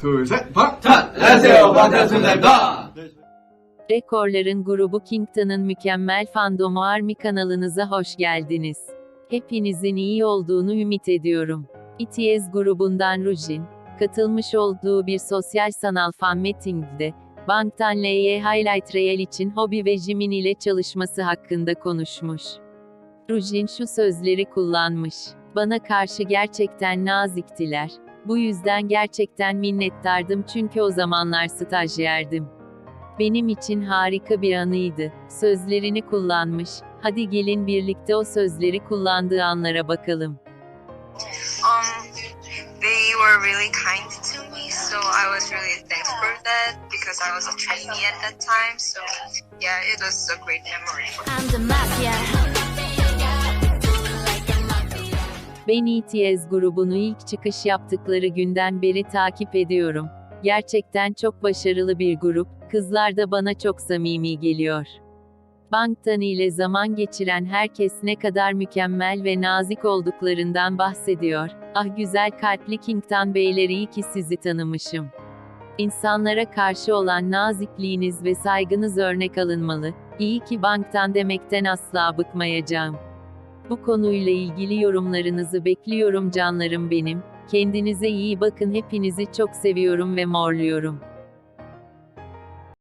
둘셋 박! 안녕하세요 반갑습니다 Rekorların grubu Kington'ın mükemmel fandomu Army kanalınıza hoş geldiniz. Hepinizin iyi olduğunu ümit ediyorum. BTS grubundan Rujin, katılmış olduğu bir sosyal sanal fan meetingde, Bangtan L'ye Highlight Reel için Hobi ve Jimin ile çalışması hakkında konuşmuş. Rujin şu sözleri kullanmış. Bana karşı gerçekten naziktiler. Bu yüzden gerçekten minnettardım çünkü o zamanlar stajyerdim. Benim için harika bir anıydı. Sözlerini kullanmış. Hadi gelin birlikte o sözleri kullandığı anlara bakalım. um they were really kind to me so i was really thankful for that because i was a trainee at that time so yeah it was a great memory for me. I'm the mafia. Ben ETS grubunu ilk çıkış yaptıkları günden beri takip ediyorum. Gerçekten çok başarılı bir grup, kızlar da bana çok samimi geliyor. Bangtan ile zaman geçiren herkes ne kadar mükemmel ve nazik olduklarından bahsediyor. Ah güzel kalpli Kingtan beyleri iyi ki sizi tanımışım. İnsanlara karşı olan nazikliğiniz ve saygınız örnek alınmalı. İyi ki Bangtan demekten asla bıkmayacağım. Bu konuyla ilgili yorumlarınızı bekliyorum canlarım benim. Kendinize iyi bakın hepinizi çok seviyorum ve morluyorum.